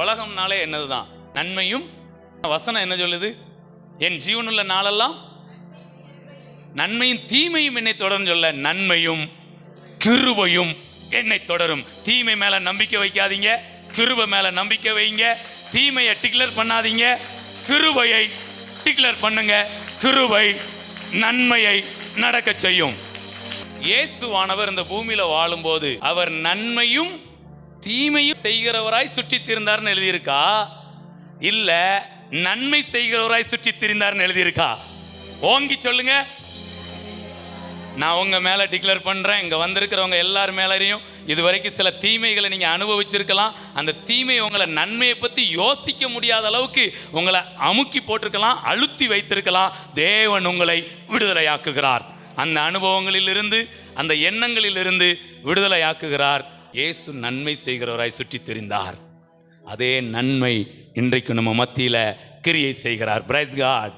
உலகம்னாலே என்னதுதான்? நன்மையும் வசனம் என்ன சொல்லுது? என் ஜீவனுள்ள நாளெல்லாம் நன்மையும் தீமையும் என்னை தொடரும் சொல்ல நன்மையும் கிருபையும் என்னை தொடரும். தீமை மேல நம்பிக்கை வைக்காதீங்க கிருபை மேல நம்பிக்கை வைங்க தீமையை டிக்ளேர் பண்ணாதீங்க கிருபையை டிக்ளேர் பண்ணுங்க கிருபை நன்மையை நடக்க செய்யும். இயேசுவானவர் இந்த பூமியில வாழும்போது அவர் நன்மையும் தீமையும் செய்கிறவராய் சுற்றி திரிந்தார்னு எழுதியிருக்கா? இல்ல நன்மை செய்கிறவராய் சுற்றி திரிந்தார்னு எழுதியிருக்கா? ஓங்கி சொல்லுங்க. நான் உங்க மேல டிக்ளேர் பண்றேன். இங்க வந்திருக்கிறவங்க எல்லார் மேலரையும் இதுவரைக்கும் சில தீமைகளை நீங்க அனுபவிச்சிருக்கலாம். அந்த தீமை உங்களை நன்மையை பத்தி யோசிக்க முடியாத அளவுக்கு உங்களை அமுக்கி போட்டிருக்கலாம் அழுத்தி வைத்திருக்கலாம். தேவன் உங்களை விடுதலையாக்குகிறார். அந்த அனுபவங்களிலிருந்து அந்த எண்ணங்களிலிருந்து விடுதலையாக்குகிறார். இயேசு நன்மை செய்கிறவராய் சுற்றி தெரிந்தார் அதே நன்மை இன்றைக்கு நம்ம மத்தியில் கிரியை செய்கிறார். Price God